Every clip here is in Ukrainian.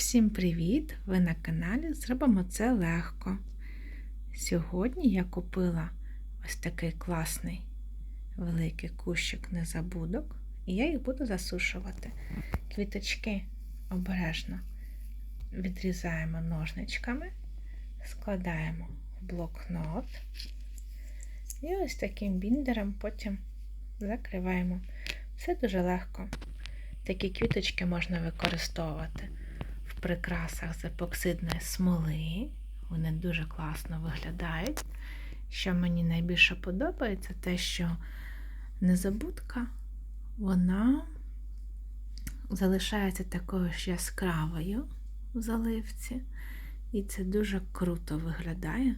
Всім привіт! Ви на каналі Зробимо це легко. Сьогодні я купила ось такий класний великий кущик незабудок, і я їх буду засушувати. Квіточки обережно відрізаємо ножничками, складаємо в блокнот і ось таким біндером потім закриваємо. Все дуже легко. Такі квіточки можна використовувати прикрасах з епоксидної смоли. Вони дуже класно виглядають. Що мені найбільше подобається, те, що незабудка, вона залишається такою ж яскравою в заливці. І це дуже круто виглядає,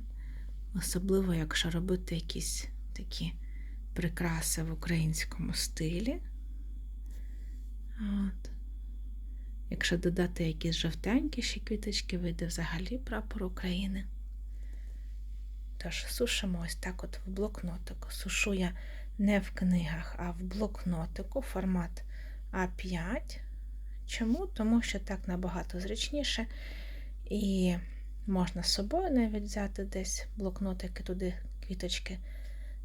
особливо, якщо робити якісь такі прикраси в українському стилі. От. Якщо додати якісь жовтенькі ще квіточки, вийде взагалі прапор України. Тож, сушимо ось так от в блокнотику. Сушу я не в книгах, а в блокнотику формат А5. Чому? Тому що так набагато зручніше. І можна з собою навіть взяти десь блокнотики, туди квіточки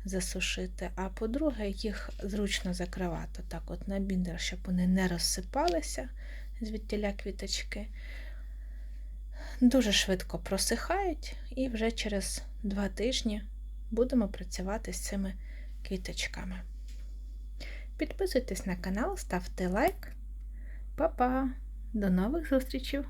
засушити. А по-друге, їх зручно закривати так от на біндер, щоб вони не розсипалися звідтіля квіточки. Дуже швидко просихають, і вже через два тижні будемо працювати з цими квіточками. Підписуйтесь на канал, ставте лайк. Па-па! До нових зустрічей!